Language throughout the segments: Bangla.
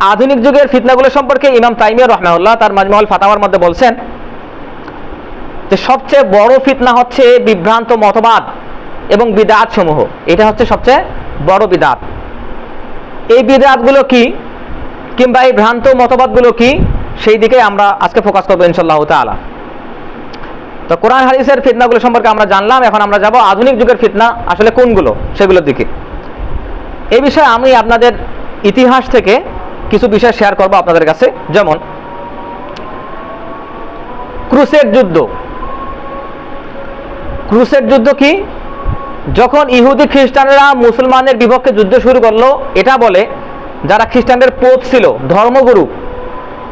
আধুনিক যুগের ফিতনাগুলো সম্পর্কে ইমাম তাইমিয়া রহমাউল্লাহ তার মাজমহল ফাতাওয়ার মধ্যে বলছেন যে সবচেয়ে বড় ফিতনা হচ্ছে বিভ্রান্ত মতবাদ এবং বিদাত সমূহ এটা হচ্ছে সবচেয়ে বড় বিদাত। এই বিদাতগুলো কি কিংবা এই ভ্রান্ত মতবাদগুলো কি? সেই দিকে আমরা আজকে ফোকাস করব ইনশাল্লাহ তাআলা। তো কোরআন হাদিসের ফিতনাগুলো সম্পর্কে আমরা জানলাম, এখন আমরা যাব আধুনিক যুগের ফিতনা আসলে কোনগুলো সেগুলোর দিকে। এই বিষয়ে আমি আপনাদের ইতিহাস থেকে কিছু বিষয় শেয়ার করব আপনাদের কাছে। যেমন, ক্রুসের যুদ্ধ। ক্রুসের যুদ্ধ কি? যখন ইহুদি খ্রিস্টানরা মুসলমানের বিপক্ষে যুদ্ধ শুরু করল, এটা বলে যারা খ্রিস্টানদের পোপ ছিল, ধর্মগুরু,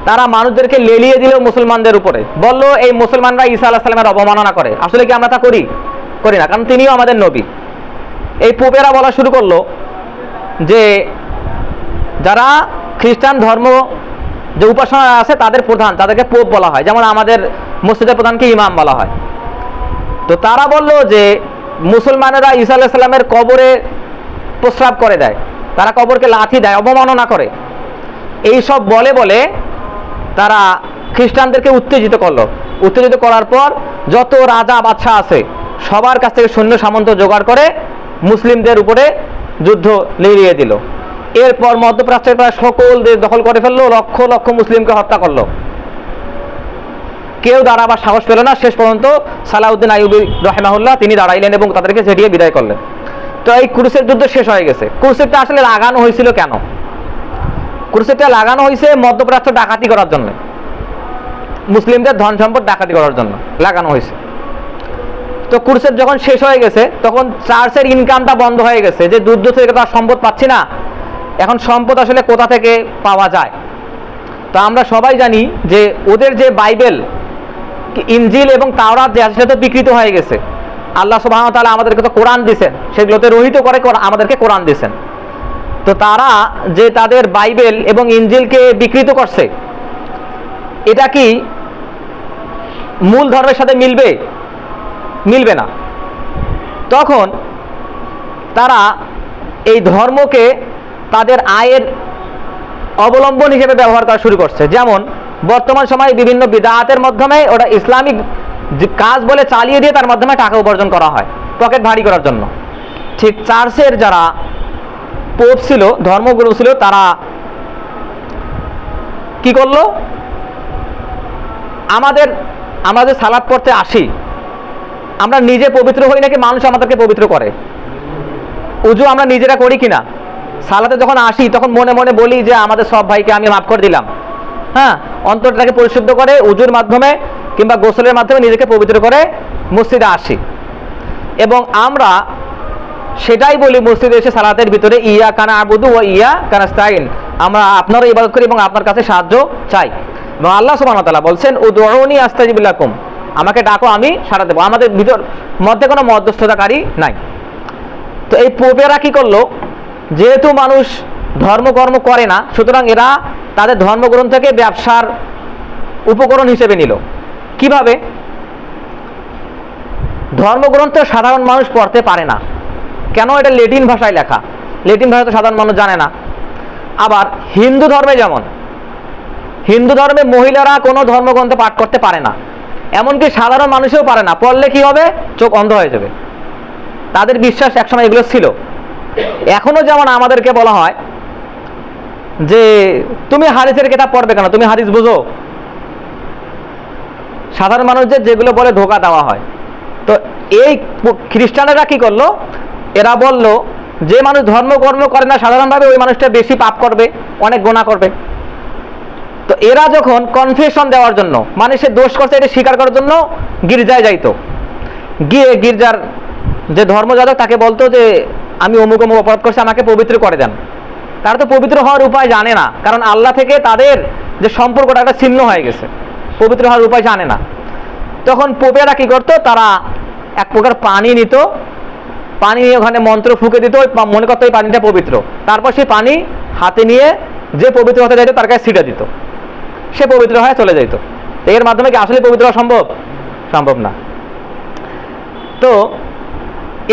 তারা মানুষদেরকে লেলিয়ে দিল মুসলমানদের উপরে। বলল, এই মুসলমানরা ঈসা আল্লাহ সাল্লামের অবমাননা করে। আসলে কি আমরা তা করি? করি না, কারণ তিনিও আমাদের নবী। এই পোপেরা বলা শুরু করল যে, যারা খ্রিস্টান ধর্ম যে উপাসনা আছে, তাদের প্রধান, তাদেরকে পোপ বলা হয়। যেমন আমাদের মসজিদের প্রধানকে ইমাম বলা হয়। তো তারা বলল যে, মুসলমানেরা ঈসা আল্লাহ সাল্লামের কবরে প্রস্রাব করে দেয়। তারা কবরকে লাথি দেয়, অবমাননা করে। এই সব বলে বলে তারা খ্রিস্টানদেরকে উত্তেজিত করল। উত্তেজিত করার পর যত রাজা বাদশাহ আছে, সবার কাছ থেকে সৈন্য সামন্ত জোগাড় করে মুসলিমদের উপরে যুদ্ধ লিড়িয়ে দিল। এরপর মধ্যপ্রাচ্যের প্রায় সকল দেশ দখল করে ফেলল, লক্ষ লক্ষ মুসলিমকে হত্যা করল। কেউ দাঁড়াবার সাহস পেল না, শেষ পর্যন্ত সালাউদ্দিন আইবি রহেমাহুল্লাহ তিনি দাঁড়াইলেন এবং তাদেরকে ঝেড়িয়ে বিদায় করলেন। তো এই ক্রুসের যুদ্ধ শেষ হয়ে গেছে। ক্রুসেরটা আসলে লাগানো হয়েছিল কেন? ক্রুসেরটা লাগানো হয়েছে মধ্যপ্রাচ্য ডাকাতি করার জন্য। মুসলিমদের ধন সম্পদ ডাকাতি করার জন্য লাগানো হয়েছে। তো ক্রুসের যখন শেষ হয়ে গেছে, তখন চার্চের ইনকামটা বন্ধ হয়ে গেছে। যে যুদ্ধ থেকে তো আর সম্পদ পাচ্ছি না এখন সম্পদ আসলে কোথা থেকে পাওয়া যায়? তো আমরা সবাই জানি যে ওদের যে বাইবেল ইনজিল এবং তাওরাত যে আছে, সেটা বিকৃত হয়ে গেছে। আল্লাহ সুবাহ তাআলা আমাদেরকে তো কোরআন দিছেন সেগুলোতে রহিত করে আমাদেরকে কোরআন দিছেন তো তারা যে তাদের বাইবেল এবং ইনজিলকে বিকৃত করছে, এটা কি মূল ধর্মের সাথে মিলবে? মিলবে না। তখন তারা এই ধর্মকে তাদের আয়ের অবলম্বন হিসেবে ব্যবহার করা শুরু করছে। যেমন, বর্তমান সময়ে বিভিন্ন বিদাহাতের মাধ্যমে ওটা ইসলামিক কাজ বলে চালিয়ে দিয়ে তার মাধ্যমে টাকা উপার্জন করা হয়, পকেট ভারী করার জন্য। ঠিক চার্চের যারা পোপ ছিল, ধর্মগুরু ছিল, তারা কি করল? আমাদের আমাদের সালাদ পড়তে আসি। আমরা নিজে পবিত্র হই নাকি মানুষ আমাদেরকে পবিত্র করে? উজু আমরা নিজেরা করি কিনা? সালাতে যখন আসি, তখন মনে মনে বলি যে আমাদের সব ভাইকে আমি মাফ করে দিলাম। হ্যাঁ অন্তরটাকে পরিশুদ্ধ করে উজুর মাধ্যমে কিংবা গোসলের মাধ্যমে নিজেকে পবিত্র করে মসজিদে আসি। এবং আমরা সেটাই বলি মসজিদে এসে সালাতের ভিতরে ইয়া কানা আবুদু ও ইয়া কানা কানাস্তাইন আমরা আপনারও ইবাদত করি এবং আপনার কাছে সাহায্য চাই। এবং আল্লাহ সুবহানাহু ওয়া তাআলা বলছেন, উদউনি আস্তাজিব লাকুম। আমাকে ডাকো, আমি সাড়া দেবো। আমাদের ভিতর মধ্যে কোনো মধ্যস্থতাকারী নাই। তো এই পোপেরা কি করল? যেহেতু মানুষ ধর্মকর্ম করে না, সুতরাং এরা তাদের ধর্মগ্রন্থকে ব্যবসার উপকরণ হিসেবে নিল। কীভাবে? ধর্মগ্রন্থ সাধারণ মানুষ পড়তে পারে না। কেন? এটা লেটিন ভাষায় লেখা। লেটিন ভাষা তো সাধারণ মানুষ জানে না। আবার হিন্দু ধর্মে যেমন, হিন্দু ধর্মে মহিলারা কোনো ধর্মগ্রন্থ পাঠ করতে পারে না। এমনকি সাধারণ মানুষেও পারে না। পড়লে কি হবে? চোখ অন্ধ হয়ে যাবে। তাদের বিশ্বাস একসময় এগুলো ছিল। এখনও যেমন আমাদেরকে বলা হয় যে তুমি হাদিসের কিতাব পড়বে কেন? তুমি হাদিস বুঝো? সাধারণ মানুষদের যেগুলো বলে ধোকা দেওয়া হয়। তো এই খ্রিস্টানেরা কি করল? এরা বলল, যে মানুষ ধর্মকর্ম করে না, সাধারণভাবে ওই মানুষটা বেশি পাপ করবে, অনেক গোনা করবে। তো এরা যখন কনফেশন দেওয়ার জন্য মানে সে দোষ করছে, এটা স্বীকার করার জন্য গির্জায় যাইতো। গিয়ে গির্জার যে ধর্মযাজক, তাকে বলতো যে আমি অমুক অমুক অপরাধ করছি, আমাকে পবিত্র করে দেন। তারা তো পবিত্র হওয়ার উপায় জানে না, কারণ আল্লাহ থেকে তাদের যে সম্পর্কটা একটা ছিন্ন হয়ে গেছে। পবিত্র হওয়ার উপায় জানে না। তখন পোপেরা কি করতো? তারা এক প্রকার পানি নিত, পানি নিয়ে ওখানে মন্ত্র ফুকে দিত মনে করতো এই পানিটা পবিত্র। তারপর সেই পানি হাতে নিয়ে যে পবিত্র হতে যাইতো, তার কাছে ছিটা দিত। সে পবিত্র হয়ে চলে যেত তো এর মাধ্যমে কি আসলে পবিত্র হওয়া সম্ভব? সম্ভব না। তো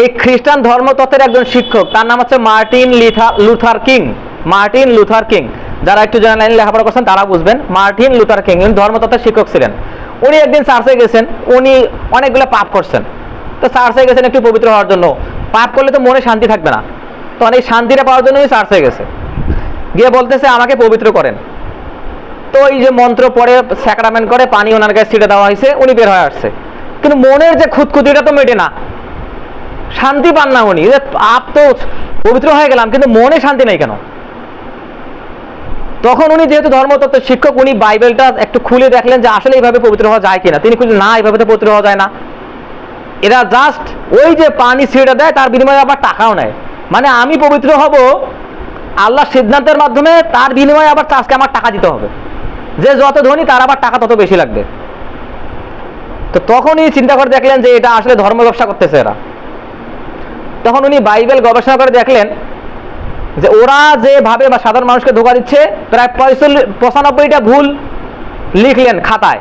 এই খ্রিস্টান ধর্মতত্ত্বের একজন শিক্ষক, তার নাম হচ্ছে Martin লিথা Luther King. Martin Luther King. যারা একটু জেনারেল লাইন লেখাপড়া করছেন, তারা বুঝবেন, মার্টিন লুথার কিং উনি ধর্মতত্ত্বের শিক্ষক ছিলেন। উনি একদিন চার্চে গেছেন, উনি অনেকগুলো পাপ করছেন। তো চার্চে গেছেন একটু পবিত্র হওয়ার জন্য। পাপ করলে তো মনে শান্তি থাকবে না। তো অনেক শান্তিটা পাওয়ার জন্য উনি চার্চে গেছে। গিয়ে বলতেছে, আমাকে পবিত্র করেন। তো এই যে মন্ত্র পড়ে স্যাক্রামেন্ট করে, পানি ওনার কাছে ছিটে দেওয়া হয়েছে, উনি বের হয়ে আসছে। কিন্তু মনের যে খুঁতখুতিটা তো মেটে না। শান্তি পান না উনি। আপ তো পবিত্র হয়ে গেলাম, কিন্তু মনে শান্তি নেই কেন? তখন উনি যেহেতু ধর্মতত্ত্বের শিক্ষক, উনি বাইবেলটা একটু খুলে দেখলেন যে আসলে এইভাবে পবিত্র হওয়া যায় কিনা। তিনি খুঁজলেন, না, এইভাবে তো পবিত্র হওয়া যায় না। এরা জাস্ট ওই যে পানি ছিঁড়ে দেয়, তার বিনিময়ে আবার টাকাও নেয়। মানে আমি পবিত্র হব, আল্লাহ সিদ্ধান্তের মাধ্যমে তার বিনিময়ে আবার চাষকে আমার টাকা দিতে হবে। যে যত ধনী, তার আবার টাকা তত বেশি লাগবে। তো তখনই চিন্তা করে দেখলেন যে এটা আসলে ধর্ম ব্যবসা করতেছে এরা। তখন উনি বাইবেল গবেষণা করে দেখলেন যে ওরা যেভাবে বা সাধারণ মানুষকে ধোকা দিচ্ছে, প্রায় পঁয়তাল্লিশ, পঁচানব্বইটা ভুল লিখলেন খাতায়।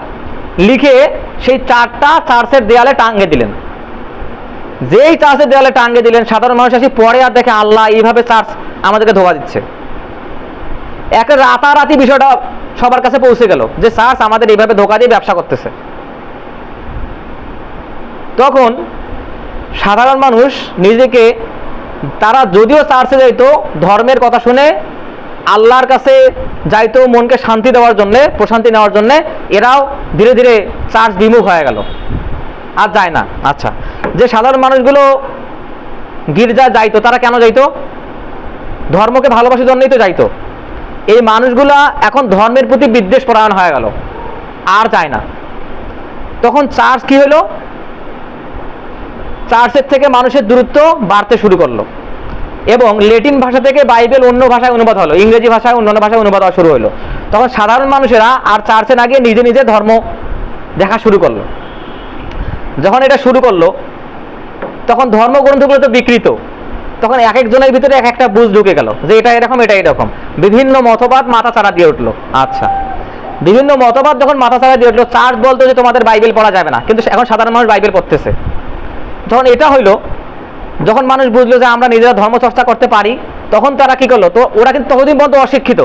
লিখে সেই চারটা চার্চের দেয়ালে টাঙ্গে দিলেন। যেই চার্চের দেয়ালে টাঙ্গে দিলেন, সাধারণ মানুষ আসি পরে আর দেখে, আল্লাহ, এইভাবে চার্চ আমাদেরকে ধোকা দিচ্ছে। এক রাতারাতি বিষয়টা সবার কাছে পৌঁছে গেল যে চার্চ আমাদের এইভাবে ধোকা দিয়ে ব্যবসা করতেছে। তখন সাধারণ মানুষ নিজেকে, তারা যদিও চার্চে যাইতো, ধর্মের কথা শুনে, আল্লাহর কাছে যাইতো মনকে শান্তি দেওয়ার জন্যে, প্রশান্তি নেওয়ার জন্যে, এরাও ধীরে ধীরে চার্চ বিমুখ হয়ে গেল। আর যায় না। আচ্ছা যে সাধারণ মানুষগুলো গির্জা যাইতো, তারা কেন যাইতো? ধর্মকে ভালোবাসার জন্যই তো যাইতো। এই মানুষগুলা এখন ধর্মের প্রতি বিদ্বেষ পরায়ণ হয়ে গেল। আর যায় না। তখন চার্চ কি হলো চার্চের থেকে মানুষের দূরত্ব বাড়তে শুরু করল। এবং লেটিন ভাষা থেকে বাইবেল অন্য ভাষায় অনুবাদ হলো, ইংরেজি ভাষায় অন্য ভাষায় অনুবাদ হওয়া শুরু হলো। তখন সাধারণ মানুষেরা আর চার্চে না গিয়ে নিজে নিজে ধর্ম দেখা শুরু করল। যখন এটা শুরু করল, তখন ধর্মগ্রন্থগুলো তো বিকৃত। তখন এক একজনের ভিতরে এক একটা বুঝ ঢুকে গেল যে এটা এরকম এটা এরকম। বিভিন্ন মতবাদ মাথা চাড়া দিয়ে উঠল। আচ্ছা। বিভিন্ন মতবাদ যখন মাথা চাড়া দিয়ে উঠল, চার্চ বলতো যে তোমাদের বাইবেল পড়া যাবে না। কিন্তু এখন সাধারণ মানুষ বাইবেল পড়তেছে। যখন এটা হইল, যখন মানুষ বুঝলো যে আমরা নিজেরা ধর্ম চর্চা করতে পারি, তখন তারা কি করল? তো ওরা কিন্তু ততদিন পর্যন্ত অশিক্ষিত।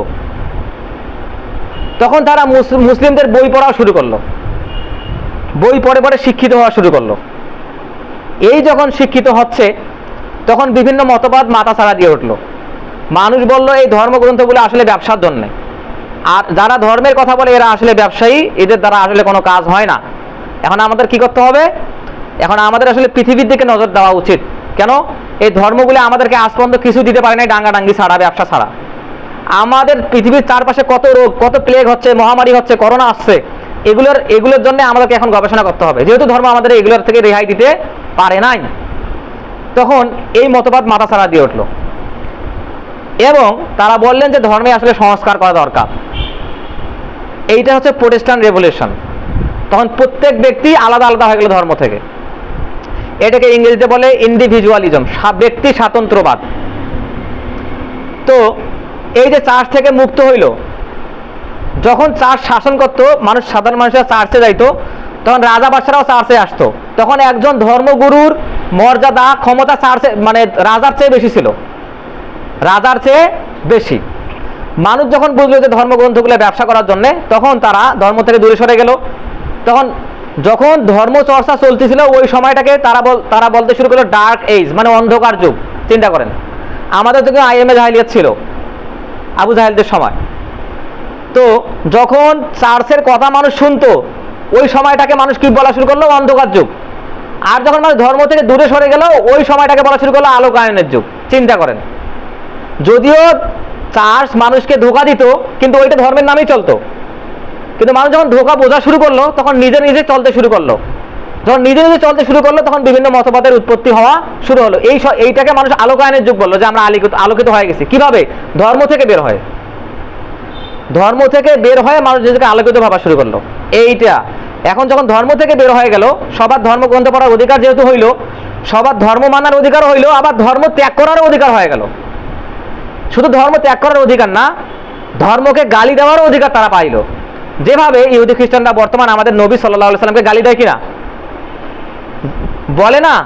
তখন তারা মুসলিমদের বই পড়াও শুরু করল। বই পড়ে পড়ে শিক্ষিত হওয়া শুরু করল। এই যখন শিক্ষিত হচ্ছে, তখন বিভিন্ন মতবাদ মাথা ছাড়া দিয়ে উঠল। মানুষ বলল, এই ধর্মগ্রন্থগুলো আসলে ব্যবসার জন্য। আর যারা ধর্মের কথা বলে, এরা আসলে ব্যবসায়ী, এদের দ্বারা আসলে কোনো কাজ হয় না। এখন আমাদের কি করতে হবে? এখন আমাদের আসলে পৃথিবীর দিকে নজর দেওয়া উচিত। কেন? এই ধর্মগুলো আমাদেরকে আজ পর্যন্ত কিছু দিতে পারে না ডাঙ্গাডাঙ্গি ছাড়া, ব্যবসা ছাড়া। আমাদের পৃথিবীর চারপাশে কত রোগ, কত প্লেগ হচ্ছে, মহামারী হচ্ছে করোনা আসছে, এগুলোর এগুলোর জন্য আমাদেরকে এখন গবেষণা করতে হবে। যেহেতু ধর্ম আমাদের এগুলোর থেকে রেহাই দিতে পারে নাই। তখন এই মতবাদ মাথা ছাড়া দিয়ে উঠল। এবং তারা বললেন যে ধর্মে আসলে সংস্কার করা দরকার। এইটা হচ্ছে প্রোটেস্টান্ট রেভলিউশন তখন প্রত্যেক ব্যক্তি আলাদা আলাদা হয়ে গেল ধর্ম থেকে। এটাকে ইংরেজিতে বলে ইন্ডিভিজুয়ালিজম ব্যক্তি স্বাতন্ত্রবাদ। তো এই যে চার্চ থেকে মুক্ত হইল, যখন চার্চ শাসন করতো, মানুষ সাধারণ মানুষরা চার্চে যাইতো, তখন রাজা বাদশারাও চার্চে আসতো। তখন একজন ধর্মগুরুর মর্যাদা, ক্ষমতা চার্চে মানে রাজার চেয়ে বেশি ছিল। রাজার চেয়ে বেশি। মানুষ যখন বুঝলো যে ধর্মগ্রন্থগুলো ব্যবসা করার জন্য, তখন তারা ধর্ম থেকে দূরে সরে গেল। তখন যখন ধর্ম চর্চা চলতেছিল, ওই সময়টাকে তারা বল, তারা বলতে শুরু করল ডার্ক এইজ মানে অন্ধকার যুগ। চিন্তা করেন। আমাদের থেকে আইএমএ জাহিলিয়াত ছিল, আবু জাহেলদের সময়। তো যখন চার্চের কথা মানুষ শুনতো, ওই সময়টাকে মানুষ কি বলা শুরু করল? অন্ধকার যুগ। আর যখন মানুষ ধর্ম থেকে দূরে সরে গেল, ওই সময়টাকে বলা শুরু করল আলোকায়নের যুগ। চিন্তা করেন। যদিও চার্চ মানুষকে ধোকা দিত, কিন্তু ওইটা ধর্মের নামেই চলতো। কিন্তু মানুষ যখন ধোকা বোঝা শুরু করল, তখন নিজে নিজে চলতে শুরু করল। যখন নিজে নিজে চলতে শুরু করল, তখন বিভিন্ন মতবাদের উৎপত্তি হওয়া শুরু হলো। এই এইটাকে মানুষ আলোকায়নের যুগ বলল, যে আমরা আলোকিত আলোকিত হয়ে গেছি। কীভাবে? ধর্ম থেকে বের হয়। ধর্ম থেকে বের হয়ে মানুষ নিজেকে আলোকিত ভাবা শুরু করল। এইটা। এখন যখন ধর্ম থেকে বের হয়ে গেল, সবার ধর্মগ্রন্থ পড়ার অধিকার যেহেতু হইল, সবার ধর্ম মানার অধিকার হইল, আবার ধর্ম ত্যাগ করারও অধিকার হয়ে গেল। শুধু ধর্ম ত্যাগ করার অধিকার না, ধর্মকে গালি দেওয়ারও অধিকার তারা পাইলো। যেভাবে ইহুদি খ্রিস্টানরা বর্তমান আমাদের নবী সাল্লাহ সাল্লামকে গালি দেয় কিনা? বলে না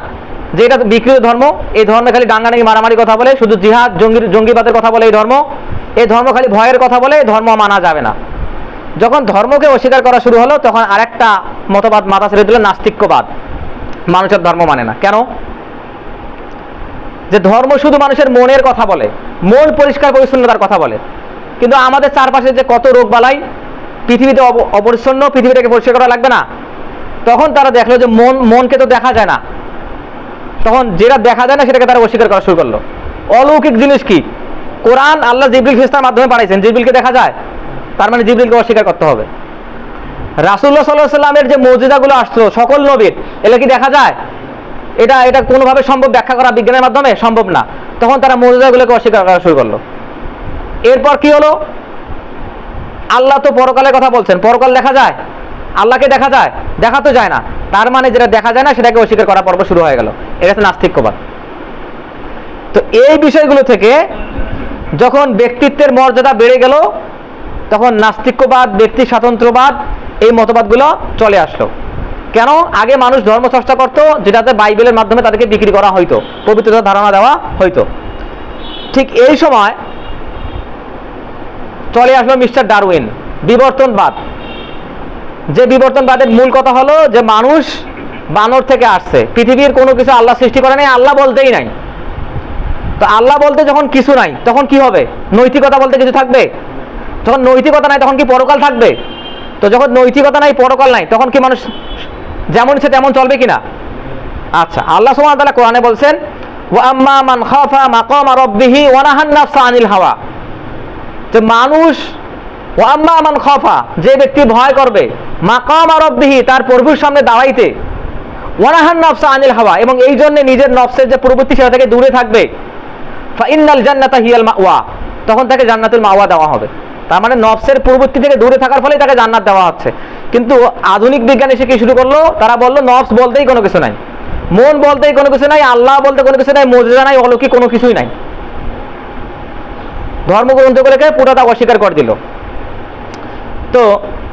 যে এটা বিকৃত ধর্ম, এই ধর্মে খালি ডাঙ্গানাঙ্গি মারামারি কথা বলে, শুধু জিহাদ, জঙ্গি, জঙ্গিবাদের কথা বলে এই ধর্ম এই ধর্ম খালি ভয়ের কথা বলে, এই ধর্ম মানা যাবে না। যখন ধর্মকে অস্বীকার করা শুরু হলো, তখন আরেকটা মতবাদ মাথা ছেড়ে দিল, নাস্তিক্যবাদ। মানুষের ধর্ম মানে না। কেন? যে ধর্ম শুধু মানুষের মনের কথা বলে, মন পরিষ্কার পরিচ্ছন্নতার কথা বলে। কিন্তু আমাদের চারপাশে যে কত রোগ বালাই পৃথিবীতে অপ- অপরিচ্ছন্ন, পৃথিবীটাকে পরিষ্কার করা লাগবে না। তখন তারা দেখল যে মন, মনকে তো দেখা যায় না। তখন যেটা দেখা যায় না, সেটাকে তারা অস্বীকার করা শুরু করল। অলৌকিক জিনিস কি? কোরআন আল্লাহ জিবরিল ফিস্তার মাধ্যমে পাঠাইছেন, জিবরিলকে দেখা যায়? তার মানে জিবরিলকে অস্বীকার করতে হবে। রাসুল্লাহ সাল্লাহ সাল্লামের যে মর্যাদাগুলো আসতো সকল নবীর, এগুলো কি দেখা যায়? এটা এটা কোনোভাবে সম্ভব ব্যাখ্যা করা বিজ্ঞানের মাধ্যমে? সম্ভব না। তখন তারা মর্যাদাগুলোকে অস্বীকার করা শুরু করল। এরপর কি হলো? আল্লাহ তো পরকালের কথা বলছেন। পরকাল দেখা যায়? আল্লাহকে দেখা যায়? দেখা তো যায় না। তার মানে যেটা দেখা যায় না, সেটাকে অস্বীকার করা পর্ব শুরু হয়ে গেল। এটা হচ্ছে নাস্তিক্যবাদ। তো এই বিষয়গুলো থেকে যখন ব্যক্তিত্বের মর্যাদা বেড়ে গেল, তখন নাস্তিক্যবাদ, ব্যক্তি স্বাতন্ত্র্যবাদ এই মতবাদগুলো চলে আসলো। কেন? আগে মানুষ ধর্ম চর্চা করতো, যেটাতে বাইবেলের মাধ্যমে তাদেরকে বিক্রি করা হইতো পবিত্রতার ধারণা দেওয়া হইতো। ঠিক এই সময় চলে আসলো মিস্টার ডারউইন। বিবর্তনবাদ। যে বিবর্তনবাদের মূল কথা হলো যে মানুষ বানর থেকে আসছে। পৃথিবীর কোনো কিছু আল্লাহ সৃষ্টি করে নাই, আল্লাহ বলতেই নাই। তো আল্লাহ বলতে যখন কিছু নাই, তখন কি হবে? নৈতিকতা বলতে কিছু থাকবে? যখন নৈতিকতা নাই, তখন কি পরকাল থাকবে? তো যখন নৈতিকতা নাই, পরকাল নাই, তখন কি মানুষ যেমন সে তেমন চলবে কিনা? আচ্ছা আল্লাহ সুবহানাহু কোরআনে বলছেন, ওয়া আম্মা মান খাফা মাকামা রাব্বিহি ওয়া নাহান হাওয়া। যে মানুষ ও আম্মা মান খফা, যে ব্যক্তি ভয় করবে, মাকাম আরব্বিহি তার প্রভুর সামনে দাঁড়াইতে। ওয়ানাহান নফসা আনিল হাওয়া, এবং এই জন্য নিজের নফসের যে প্রবৃত্তি, সেটা থেকে দূরে থাকবে। ফাইনাল জান্নাতা হিয়াল মাওয়া, তখন তাকে জান্নাতুল মাওয়া দেওয়া হবে। তার মানে নফসের প্রবৃত্তি থেকে দূরে থাকার ফলেই তাকে জান্নাত দেওয়া হচ্ছে। কিন্তু আধুনিক বিজ্ঞান এসে কি শুরু করল? তারা বলল, নফস বলতেই কোনো কিছু নাই। মন বলতেই কোনো কিছু নাই, আল্লাহ বলতে কোনো কিছু নাই, মর্যাদা নাই, অলৌকিক কোনো কিছুই নাই। ধর্মগ্রন্থগুলোকে পুরোটা অস্বীকার করে দিল। তো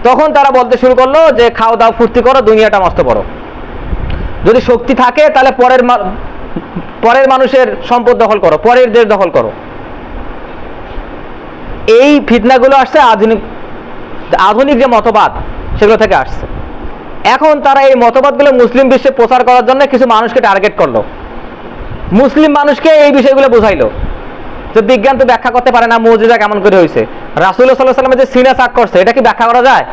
তখন তারা বলতে শুরু করল যে, খাও দাও, ফুর্তি করো, দুনিয়াটা মস্ত বড়। যদি শক্তি থাকে, তাহলে পরের পরের মানুষের সম্পদ দখল করো, পরের দেশ দখল করো। এই ফিতনাগুলো আসছে আধুনিক আধুনিক যে মতবাদ, সেগুলো থেকে আসছে। এখন তারা এই মতবাদগুলো মুসলিম বিশ্বে প্রচার করার জন্য কিছু মানুষকে টার্গেট করল। মুসলিম মানুষকে এই বিষয়গুলো বোঝাইলো। যে বিজ্ঞান তো ব্যাখ্যা করতে পারে না, মৌজিদা কেমন করে হয়েছে রাসুল্লাহ সাল্লাহ যে সিনা চাক করছে, এটা কি ব্যাখ্যা করা যায়?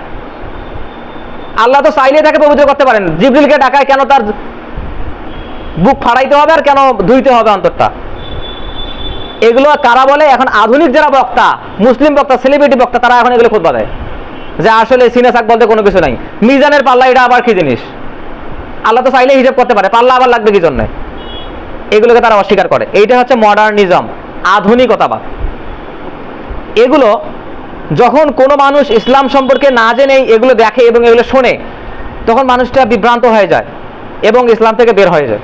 আল্লাহ তো চাইলে তাকে পবিত্র করতে পারেন। জিবরিলকে ডাকায় কেন তার বুক ফাড়াইতে হবে আর কেন ধুইতে হবে অন্তরটা? এগুলো কারা বলে? এখন আধুনিক যারা বক্তা, মুসলিম বক্তা সেলিব্রিটি বক্তা, তারা এখন এগুলো খুঁজবা দেয়। যে আসলে সিনা চাক বলতে কোনো কিছু নাই। মিজানের পাল্লা এটা আবার কি জিনিস? আল্লাহ তো চাইলে হিসাব করতে পারে, পাল্লা আবার লাগবে কি জন্য? এগুলোকে তারা অস্বীকার করে। এইটা হচ্ছে মডার্নিজম আধুনিকতাবাদ। এগুলো যখন কোনো মানুষ ইসলাম সম্পর্কে না জেনেই এগুলো দেখে এবং এগুলো শোনে, তখন মানুষটা বিভ্রান্ত হয়ে যায় এবং ইসলাম থেকে বের হয়ে যায়।